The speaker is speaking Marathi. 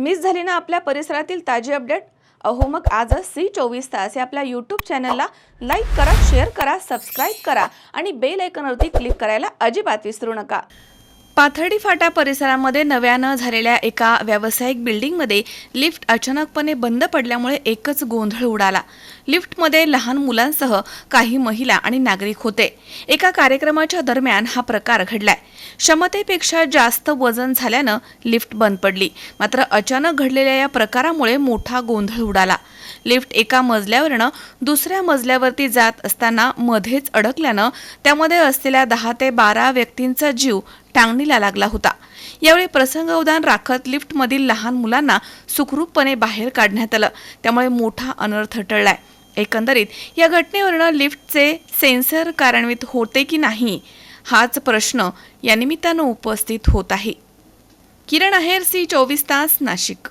मिस झाली ना आपल्या परिसरातील ताजी अपडेट? अहो मग आजच सी चोवीस तास या आपल्या यूट्यूब चॅनलला लाईक करा शेअर करा सबस्क्राईब करा आणि बेल आयकॉनवरती क्लिक करायला अजिबात विसरू नका. पाथर्डी फाटा परिसरामध्ये नव्यानं झालेल्या एका व्यावसायिक बिल्डिंगमध्ये लिफ्ट अचानकपणे बंद पडल्यामुळे एकच गोंधळ उडाला. लिफ्टमध्ये लहान मुलांसह काही महिला आणि नागरिक होते. एका कार्यक्रमाच्या दरम्यान हा प्रकार घडलाय. क्षमतेपेक्षा जास्त वजन झाल्यानं लिफ्ट बंद पडली. मात्र अचानक घडलेल्या या प्रकारामुळे मोठा गोंधळ उडाला. लिफ्ट एका मजल्यावरनं दुसऱ्या मजल्यावरती जात असताना मध्येच अडकल्यानं त्यामध्ये असलेल्या दहा ते बारा व्यक्तींचा जीव टांगणीला लागला होता. यावेळी प्रसंगवधान राखत लिफ्टमधील लहान मुलांना सुखरूपपणे बाहेर काढण्यात आलं. त्यामुळे मोठा अनर्थ टळलाय. एकंदरीत या घटनेवरनं लिफ्टचे सेन्सर कार्यान्वित होते की नाही हाच प्रश्न या निमित्तानं उपस्थित होत आहे. किरण आहेर सी चोवीस तास नाशिक.